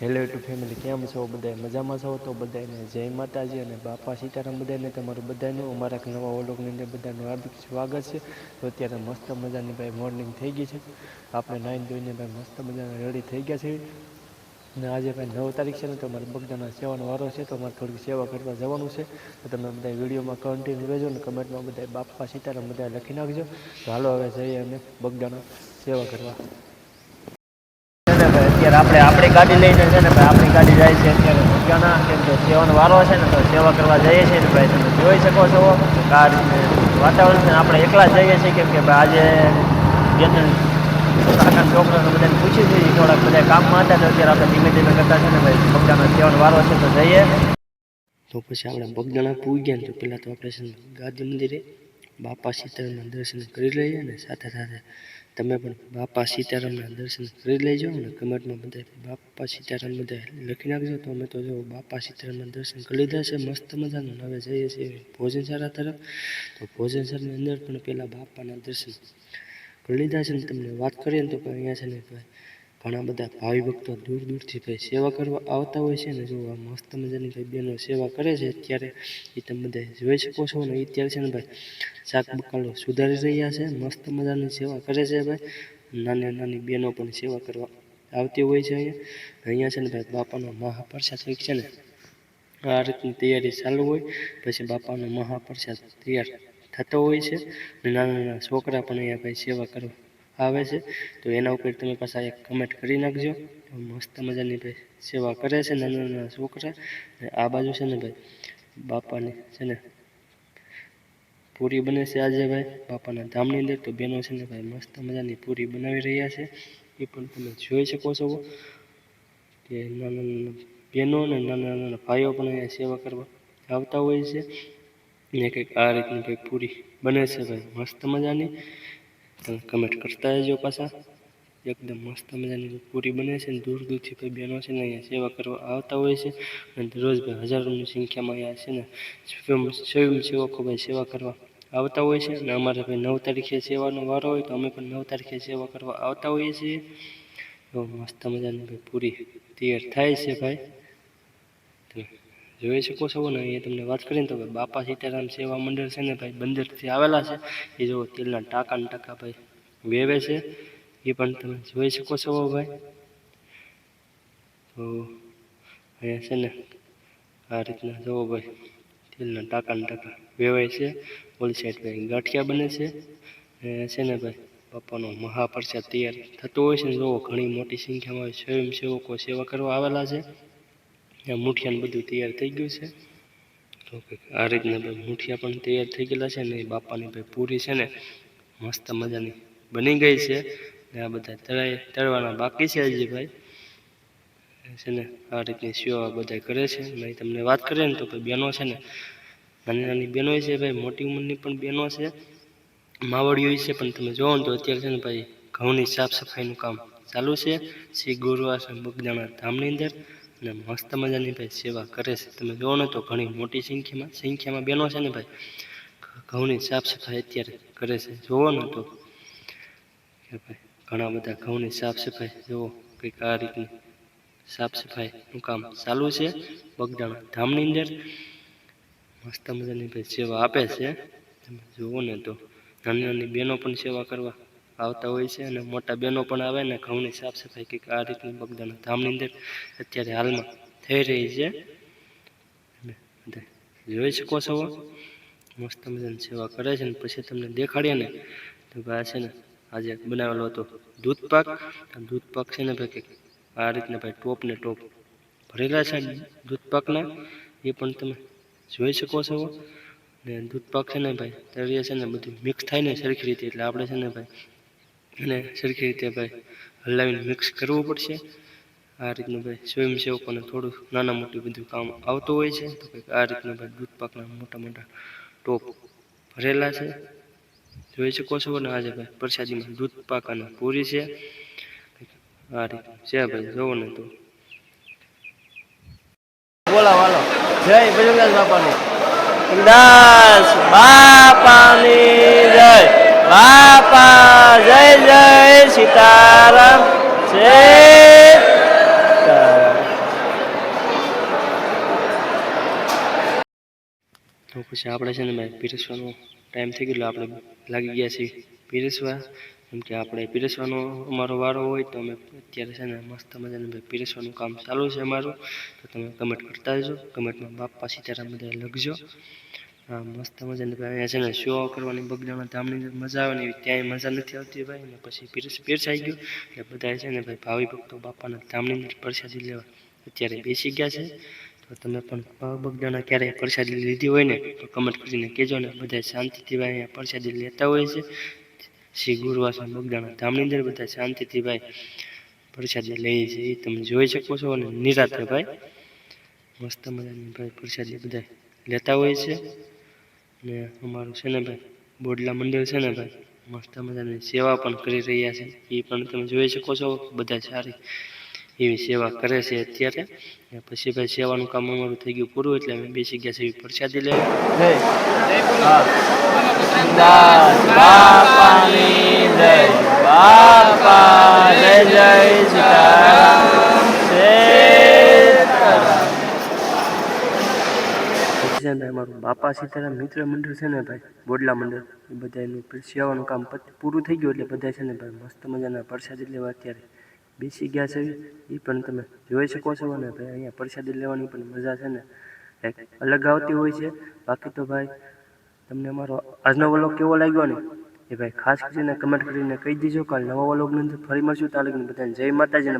Hello two family કેમ છો બધા મજામાં છો? તો બધાને જય માતાજી અને બાપા સીતારામ બધાને તમારું બધાનું અમારા નવા ઓલોકની અંદર બધાનું હાર્દિક સ્વાગત છે. તો અત્યારે મસ્ત મજાની ભાઈ મોર્નિંગ થઈ ગઈ છે. આપણે નાઈન જોઈને ભાઈ મસ્ત મજાના રેડી થઈ ગયા છે અને આજે ભાઈ નવ તારીખ છે ને, તો મારે બગદાના સેવાનો વારો છે, તો અમારે થોડીક સેવા કરવા જવાનું છે. તો તમે બધા વિડીયોમાં કન્ટિન્યુ રહેજો અને કમેન્ટમાં બધા બાપા સીતારામ બધા લખી નાખજો. તો હાલો હવે જઈએ અમે બગદાના સેવા કરવા. અત્યારે આપણે આપણી ગાડી લઈને છે ને ભાઈ, આપણી ગાડી જાય છે અત્યારે ભૂગ્યાના કેમ કે સેવાનો વારો છે ને તો સેવા કરવા જઈએ છીએ ને ભાઈ, તમે જોઈ શકો છો. કાર વાતાવરણ છે આપણે એકલા જઈએ છીએ, કેમ કે ભાઈ આજે કાકા છોકરાને બધાને પૂછી જોઈએ થોડાક બધા કામમાં હતા, તો અત્યારે આપણે ધીમે ધીમે કરતા છે ને ભાઈ ભૂગ્યાના સેવાનો વારો છે તો જઈએ. તો પછી આપણે બગદાણા પૂઈ ગયા તો પહેલાં તો આપણે છે મંદિરે બાપા સીતારામના દર્શન કરી લઈએ ને, સાથે સાથે તમે પણ બાપા સીતારામના દર્શન કરી લેજો અને કમેન્ટમાં બધા બાપા સીતારામ બધા લખી નાખજો. તો અમે તો જો બાપા સીતારામના દર્શન કરી લીધા છે, મસ્ત મજાનું. હવે જઈએ છીએ ભોજનશાળા તરફ. તો ભોજનશાળાની અંદર પણ પહેલાં બાપાના દર્શન કરી લીધા છે ને તમને વાત કરીએ ને તો અહીંયા છે ને ભાઈ ઘણા બધા ભાવિ ભક્તો દૂર દૂરથી ભાઈ સેવા કરવા આવતા હોય છે ને જો આ મસ્ત મજાની ભાઈ બહેનો સેવા કરે છે, અત્યારે એ તમે બધા જોઈ શકો છો ને અત્યારે છે ને ભાઈ શાક બકાલો સુધારી રહ્યા છે, મસ્ત મજાની સેવા કરે છે ભાઈ. નાની નાની બહેનો પણ સેવા કરવા આવતી હોય છે અહીંયા. અહીંયા છે ને ભાઈ બાપાનો મહાપ્રસાદ હોય છે ને આ રીતની તૈયારી ચાલુ હોય, પછી બાપાનો મહાપ્રસાદ તૈયાર થતો હોય છે. નાના નાના છોકરા પણ અહીંયા ભાઈ સેવા કરવા આવે છે, તો એના ઉપર તમે પાછા એક કમેન્ટ કરી નાખજો. મસ્ત મજાની ભાઈ સેવા કરે છે નાના નાના છોકરા. આ બાજુ છે ને ભાઈ બાપાની છે ને પૂરી બને છે આજે ભાઈ બાપાના ધામની અંદર. તો બેનો છે ને ભાઈ મસ્ત મજાની પૂરી બનાવી રહ્યા છે. એ પણ તમે જોઈ શકો છો. કે નાના નાના બહેનો અને નાના નાના ભાઈઓ પણ અહીંયા સેવા કરવા આવતા હોય છે. ને કંઈક આ રીતની કંઈક પૂરી બને છે ભાઈ મસ્ત મજાની. તમે કમેન્ટ કરતા રહેજો પાછા. એકદમ મસ્ત મજાની પૂરી બને છે ને દૂર દૂરથી ભાઈ બહેનો છે ને અહીંયા સેવા કરવા આવતા હોય છે. અને દરરોજ ભાઈ હજારોની સંખ્યામાં અહીંયા છે ને સ્વયં સ્વયંસેવકો ભાઈ સેવા કરવા આવતા હોય છે. અને અમારે ભાઈ નવ તારીખે સેવાનો વારો હોય તો અમે પણ નવ તારીખે સેવા કરવા આવતા હોઈએ છીએ. તો મસ્ત મજાની ભાઈ પૂરી તૈયાર થાય છે ભાઈ. તમે જોઈ શકો છો ને એ તમને વાત કરીને તો બાપા સીતારામ સેવા મંડળ છે ને ભાઈ, બંદરથી આવેલા છે. એ જો તેલના ટાંકા ને ટાંકા ભાઈ વેવે છે. એ પણ તમે જોઈ શકો છો ભાઈ. તો અહીંયા છે ને આ રીતના જુઓ ભાઈ, તેલના ટાંકા ને ટાંકા વેવાય છે. ઓલી સાઈડ ભાઈ ગાંઠિયા બને છે. છે ને ભાઈ, બાપાનો મહાપ્રસાદ તૈયાર થતો હોય છે ને જુઓ ઘણી મોટી સંખ્યામાં સ્વયંસેવકો સેવા કરવા આવેલા છે. ત્યાં મૂઠિયાને બધું તૈયાર થઈ ગયું છે. તો આ રીતના ભાઈ મૂઠિયા પણ તૈયાર થઈ ગયેલા છે ને બાપાની ભાઈ પૂરી છે ને મસ્ત મજાની બની ગઈ છે. ને આ બધા તળાઈ, તળવાના બાકી છે હજી ભાઈ છે ને આ રીતની સેવા બધા કરે છે. ને તમને વાત કરીએ ને તો ભાઈ બહેનો છે ને, નાની નાની બહેનો છે ભાઈ, મોટી ઉંમરની પણ બહેનો છે. માવડીઓ છે પણ તમે જોવો ને તો અત્યારે છે ને ભાઈ ઘઉંની સાફ સફાઈનું કામ ચાલુ છે. શ્રી ગુરુવાસન બગદાણા ધામની અંદર. અને મસ્ત મજાની ભાઈ સેવા કરે છે. તમે જોવો ને તો ઘણી મોટી સંખ્યામાં સંખ્યામાં બહેનો છે ને ભાઈ. ઘઉંની સાફ સફાઈ અત્યારે કરે છે. જોવો ને તો ભાઈ ઘણા બધા ઘઉંની સાફ સફાઈ જુઓ કંઈક આ રીતની સાફ સફાઈનું કામ ચાલુ છે બગદાણા ધામની અંદર. મસ્ત મજાની ભાઈ સેવા આપે છે. તમે જુઓ ને તો નાની નાની બહેનો પણ સેવા કરવા આવતા હોય છે અને મોટા બહેનો પણ આવે ને ઘઉંની સાફ સફાઈ કંઈક આ રીતની બગદાણા ધામની અંદર અત્યારે હાલમાં થઈ રહી છે. જોઈ શકો છો. મસ્ત મજાની સેવા કરે છે ને પછી તમને દેખાડીએ ને તો ભાઈ આ છે ને આજે બનાવેલો હતો દૂધ પાક. દૂધ પાક છે ને ભાઈ આ રીતના ભાઈ ટોપ ને ટોપ ભરેલા છે દૂધ પાકના. એ પણ તમે જોઈ શકો છો. ને દૂધ પાક છે ને ભાઈ તળિયા છે ને બધું મિક્સ થાય ને સરખી રીતે. એટલે આપણે છે ને ભાઈ એને સરખી રીતે ભાઈ હલાવીને મિક્સ કરવું પડશે. આ રીતનું ભાઈ સ્વયંસેવકોને થોડું નાના મોટું બધું કામ આવતું હોય છે. તો કંઈક આ રીતનું ભાઈ દૂધ પાકના મોટા મોટા ટોપ ભરેલા છે. જોઈ શકો છો ને આજે ભાઈ પ્રસાદીમાં દૂધ પાકાના પૂરી છે. આ રીતનું છે ભાઈ, જોવો ને તો. બોલા વાલો જય બજરંગદાસ બાપાની. દાસ બાપાની બાપા, જય જય સીતારામ. જય તો પછી આપણે છે ને ભાઈ પીરસવાનો ટાઈમ થઈ ગયો આપણે લાગી ગયા છીએ પીરસવા. કેમ કે આપણે પીરસવાનો અમારો વારો હોય તો અમે અત્યારે છે ને મસ્ત મજાને ભાઈ પીરસવાનું કામ ચાલુ છે અમારું. તો તમે કમેન્ટ કરતા જજો કમેન્ટમાં બાપા સીતારામ બધા લખજો. હા, મસ્ત મજાની ભાઈ અહીંયા છે ને શો કરવાની બગડામાં ધામની મજા આવે ને એવી મજા નથી આવતી ભાઈ. ને પછી પીરસ પીરસાઈ ગયું. એટલે બધા છે ને ભાઈ ભાવિ ભક્તો બાપાના ધામની અંદર પ્રસાદી લેવા અત્યારે બેસી ગયા છે. તો તમે પણ બગડાના ક્યારેય પ્રસાદી લીધી હોય ને, તો કમેન્ટ કરીને કહેજો ને બધા શાંતિથી ભાઈ અહીંયા પ્રસાદી લેતા હોય છે. શ્રી ગુરુવાસા બગડાના ધામની અંદર બધા શાંતિથી ભાઈ પ્રસાદી લઈએ છે. એ તમે જોઈ શકો છો અને નિરાતે ભાઈ મસ્ત મજાની ભાઈ પ્રસાદી બધા લેતા હોય છે. ને અમારું છે ને ભાઈ, બોડલા મંદિર છે ને ભાઈ, મસ્ત મજાની સેવા પણ કરી રહ્યા છે. એ પણ તમે જોઈ શકો છો, બધા સારી એવી સેવા કરે છે અત્યારે. પછી ભાઈ સેવાનું કામ અમારું થઈ ગયું પૂરું, એટલે અમે બેસી ગયા છીએ પ્રસાદી લેવા જય. જય. જય સીતારામ સીતારામ પછી છે ભાઈ, મારું બાપા સીતારામ મિત્ર મંડળ છે ને ભાઈ, બોડલા મંડળ, એ બધા એનું સેવાનું કામ પૂરું થઈ ગયું એટલે બધા છે ને ભાઈ, મસ્ત મજાના પ્રસાદ લેવા અત્યારે બેસી ગયા છે. એ પણ તમે જોઈ શકો છો ને ભાઈ, અહીંયા પ્રસાદી લેવાની પણ મજા છે ને. કંઈક અલગ આવતી હોય છે. બાકી તો ભાઈ, તમને અમારો આજનો વલોગ કેવો લાગ્યો ને? એ ભાઈ ખાસ કરીને કમેન્ટ કરીને કહી દીજો, કાલ નવા વ્લોગની અંદર ફરી મળશું. તાલુકની બધાને જય માતાજી અને